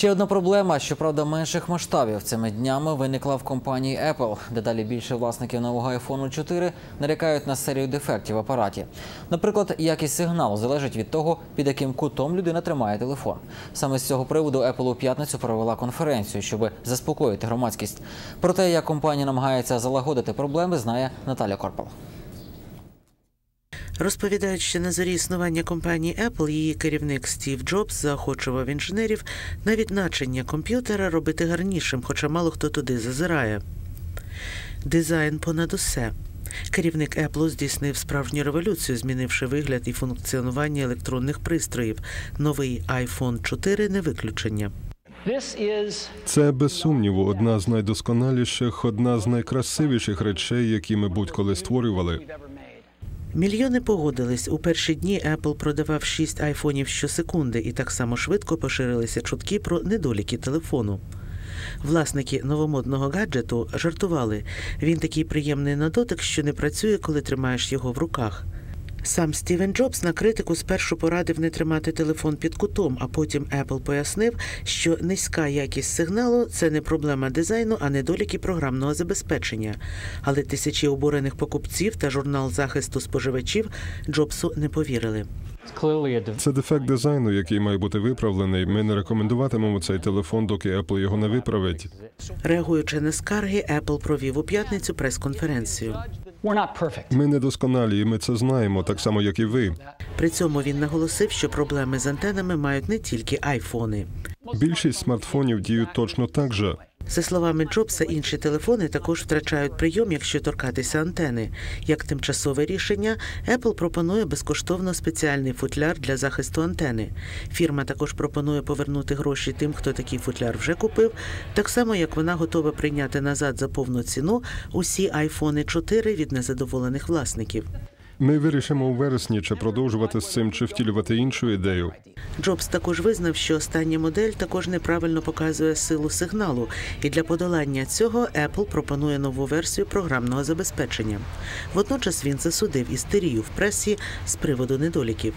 Ще одна проблема, щоправда, менших масштабів цими днями виникла в компанії Apple. Дедалі більше власників нового iPhone 4 нарікають на серію дефектів в апараті. Наприклад, якість сигналу залежить від того, під яким кутом людина тримає телефон. Саме з цього приводу Apple у п'ятницю провела конференцію, щоб заспокоїти громадськість. Про те, як компанія намагається залагодити проблеми, знає Наталя Корпал. Розповідають, що на зорі існування компанії Apple її керівник Стів Джобс заохочував інженерів навіть начиння комп'ютера робити гарнішим, хоча мало хто туди зазирає. Дизайн понад усе. Керівник Apple здійснив справжню революцію, змінивши вигляд і функціонування електронних пристроїв. Новий iPhone 4 не виключення. Це без сумніву одна з найдосконаліших, одна з найкрасивіших речей, які ми будь-коли створювали. Мільйони погодились. У перші дні Apple продавав 6 айфонів щосекунди, і так само швидко поширилися чутки про недоліки телефону. Власники новомодного гаджету жартували. Він такий приємний на дотик, що не працює, коли тримаєш його в руках. Сам Стівен Джобс на критику спершу порадив не тримати телефон під кутом, а потім Apple пояснив, що низька якість сигналу це не проблема дизайну, а недоліки програмного забезпечення. Але тисячі обурених покупців та журнал захисту споживачів Джобсу не повірили. Це дефект дизайну, який має бути виправлений. Ми не рекомендуватимемо цей телефон, доки Apple його не виправить. Реагуючи на скарги, Apple провів у п'ятницю прес-конференцію. Ми недосконалі, і ми це знаємо, так само як і ви. При цьому він наголосив, що проблеми з антенами мають не тільки айфони. Більшість смартфонів діють точно так же. За словами Джобса, інші телефони також втрачають прийом, якщо торкатися антени. Як тимчасове рішення, Apple пропонує безкоштовно спеціальний футляр для захисту антени. Фірма також пропонує повернути гроші тим, хто такий футляр вже купив, так само як вона готова прийняти назад за повну ціну усі iPhone 4 від незадоволених власників. Ми вирішимо у вересні, чи продовжувати з цим, чи втілювати іншу ідею. Джобс також визнав, що остання модель також неправильно показує силу сигналу, і для подолання цього Apple пропонує нову версію програмного забезпечення. Водночас він засудив істерію в пресі з приводу недоліків.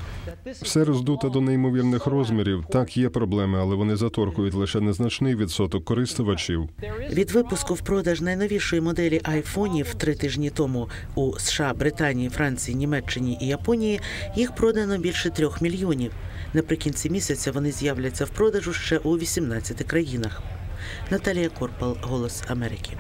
Все роздуто до неймовірних розмірів. Так, є проблеми, але вони заторкують лише незначний відсоток користувачів. Від випуску в продаж найновішої моделі айфонів три тижні тому у США, Британії, Німеччині і Японії їх продано більше трьох мільйонів. Наприкінці місяця вони з'являться в продажу ще у 18 країнах. Наталія Корпал, Голос Америки.